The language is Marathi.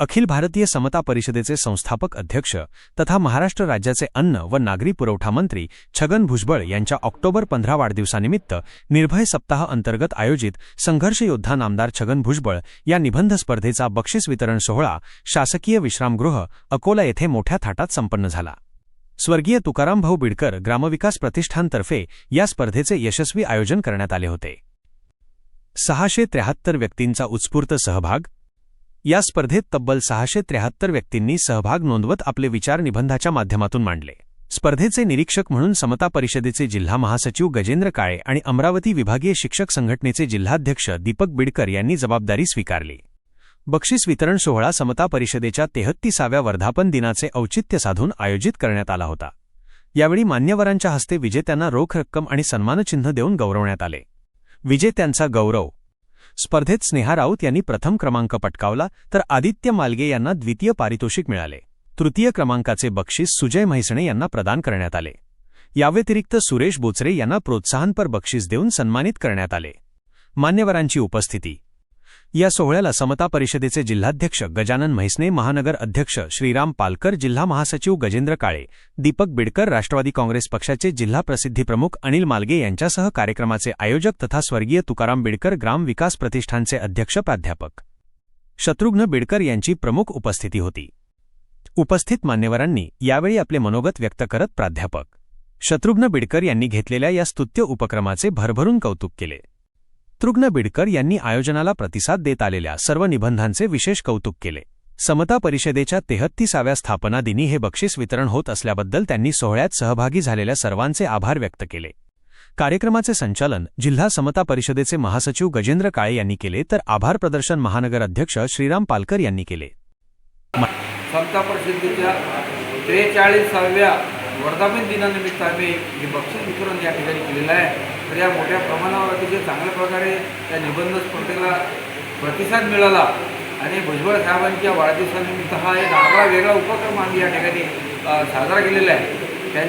अखिल भारतीय समता परिषदेचे संस्थापक अध्यक्ष तथा महाराष्ट्र राज्याचे अन्न व नागरी पुरवठा मंत्री छगन भुजबळ यांच्या ऑक्टोबर पंधरा वाढदिवसानिमित्त निर्भय सप्ताह अंतर्गत आयोजित संघर्ष योद्धा नामदार छगन भुजबळ या निबंध स्पर्धेचा बक्षीस वितरण सोहळा शासकीय विश्रामगृह अकोला येथे मोठ्या थाटात संपन्न झाला. स्वर्गीय तुकाराम भाऊ बिडकर ग्रामविकास प्रतिष्ठानतर्फे या स्पर्धेचे यशस्वी आयोजन करण्यात आले होते. सहाशे त्र्याहत्तर व्यक्तींचा उत्स्फूर्त सहभाग. या स्पर्धेत तब्बल सहाशे त्र्याहत्तर व्यक्तींनी सहभाग नोंदवत आपले विचार निबंधाच्या माध्यमातून मांडले. स्पर्धेचे निरीक्षक म्हणून समता परिषदेचे जिल्हा महासचिव गजेंद्र काळे आणि अमरावती विभागीय शिक्षक संघटनेचे जिल्हाध्यक्ष दीपक बिडकर यांनी जबाबदारी स्वीकारली. बक्षीस वितरण सोहळा समता परिषदेच्या तेहत्तीसाव्या वर्धापन दिनाचे औचित्य साधून आयोजित करण्यात आला होता. यावेळी मान्यवरांच्या हस्ते विजेत्यांना रोख रक्कम आणि सन्मानचिन्ह देऊन गौरवण्यात आले. विजेत्यांचा गौरव. स्पर्धेत स्नेहा राऊत यांनी प्रथम क्रमांक पटकावला तर आदित्य मालगे यांना द्वितीय पारितोषिक मिळाले. तृतीय क्रमांकाचे बक्षीस सुजय म्हैसणे यांना प्रदान करण्यात आले. याव्यतिरिक्त सुरेश बोचरे यांना प्रोत्साहनपर बक्षीस देऊन सन्मानित करण्यात आले. मान्यवरांची उपस्थिती या सोहळ्याला समता परिषदेचे जिल्हाध्यक्ष गजानन म्हैसने महानगर अध्यक्ष श्रीराम पालकर जिल्हा महासचिव गजेंद्र काळे दीपक बिडकर राष्ट्रवादी काँग्रेस पक्षाचे जिल्हा प्रसिद्धी प्रमुख अनिल मालगे यांच्यासह कार्यक्रमाचे आयोजक तथा स्वर्गीय तुकाराम बिडकर ग्राम विकास प्रतिष्ठानचे अध्यक्ष प्राध्यापक. शत्रुघ्न बिडकर यांची प्रमुख उपस्थिती होती. उपस्थित मान्यवरांनी यावेळी आपले मनोगत व्यक्त करत प्राध्यापक. शत्रुघ्न बिडकर यांनी घेतलेल्या या स्तुत्य उपक्रमाचे भरभरून कौतुक केले. तृग्न बिडकर यांनी आयोजनाला प्रतिसाद देत आलेल्या सर्व निबंधांचे विशेष कौतुक केले. समता परिषदेच्या तेहत्तीसाव्या स्थापना दिनी हे बक्षीस वितरण होत असल्याबद्दल त्यांनी सोहळ्यात सहभागी झालेल्या सर्वांचे आभार व्यक्त केले. कार्यक्रमाचे संचालन जिल्हा समता परिषदेचे महासचिव गजेंद्र काळे यांनी केले तर आभार प्रदर्शन महानगर अध्यक्ष श्रीराम पालकर यांनी केले. समता परिषदेच्या त्रेचाळीसाव्या वर्धापन दिनानिमित्त आम्ही हे बक्षीस वितरण या ठिकाणी केलेलं आहे. तर या मोठ्या प्रमाणावर अतिशय चांगल्या प्रकारे या निबंध स्पर्धेला प्रतिसाद मिळाला. आणि भुजबळ साहेबांच्या वाढदिवसानिमित्त हा एक आगळा वेगळा उपक्रम आम्ही या ठिकाणी साजरा केलेला आहे.